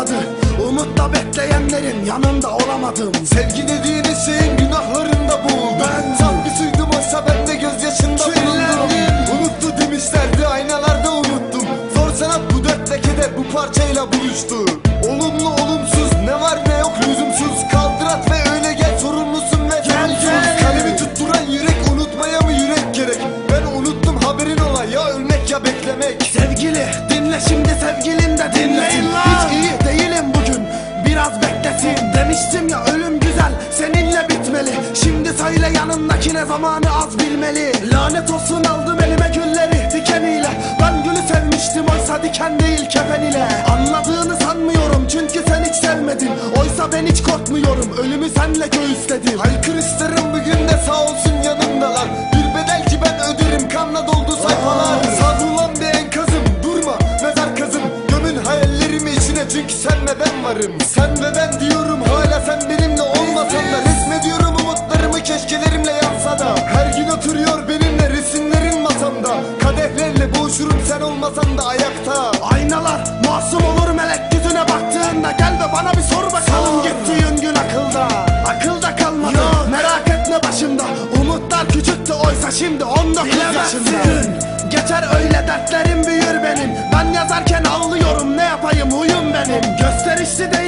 olmadı. Umutla bekleyenlerin yanında olamadım. Sevgi dediğiniz şeyin günahlarında boğuldum Ben- suydum oysa ben de gözyaşında bulundum. Unuttu demişlerdi aynalarda unuttum. Zor sanat bu dört lekede bu parçayla buluştu. Olumlu olumsuz ne var ne yok lüzumsuz. Kaldır at ve öyle gel sorumlusun ve sorumsuz gel. Kalemi tutturan yürek unutmaya mı yürek gerek? Ben unuttum haberin ola ya ölmek ya beklemek. Sevgili dinle şimdi sevgilin de dinleyin biraz beklesin Demiştim ya ölüm güzel seninle bitmeli. Şimdi söyle yanındakine zamanı az bilmeli. Lanet olsun aldım elime gülleri dikeniyle. Ben gülü sevmiştim oysa diken değil kefen ile. Anladığını sanmıyorum çünkü sen hiç sevmedin. Oysa ben hiç korkmuyorum ölümü senle göğüsledim. Haykır Sen ve ben diyorum hala sen benimle olmasan da Resmediyorum umutlarımı keşkelerimle yansa da. Her gün oturuyor benimle resimlerin masamda. Kadehlerle boğuşurum sen olmasan da ayakta. Aynalar masum olur melek yüzüne baktığında Gel ve bana bir sor bakalım. Gittiğin gün akılda Akılda kalmadı. Yok. merak etme başımda Umutlar küçüktü oysa şimdi 19 yaşında. Gün geçer öyle dertlerim büyür benim. Ben yazarken ağlıyorum ne yapayım huyum benim. Gösterişli değilim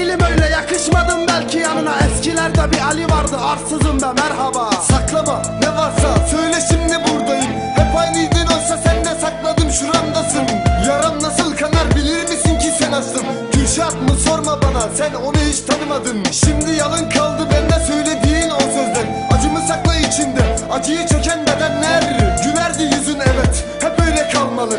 bir Ali vardı arsızım be merhaba. Saklama ne varsa söyle şimdi buradayım. Hep aynıydın oysa sen de sakladım şuramdasın. Yaram nasıl kanar bilir misin ki sen aslım? Gülşat mı sorma bana sen onu hiç tanımadın. Şimdi yalın kaldı bende söylediğin o sözler. Acımı sakla içinde acıyı çeken bedenler. Gülerdi yüzün evet hep öyle kalmalı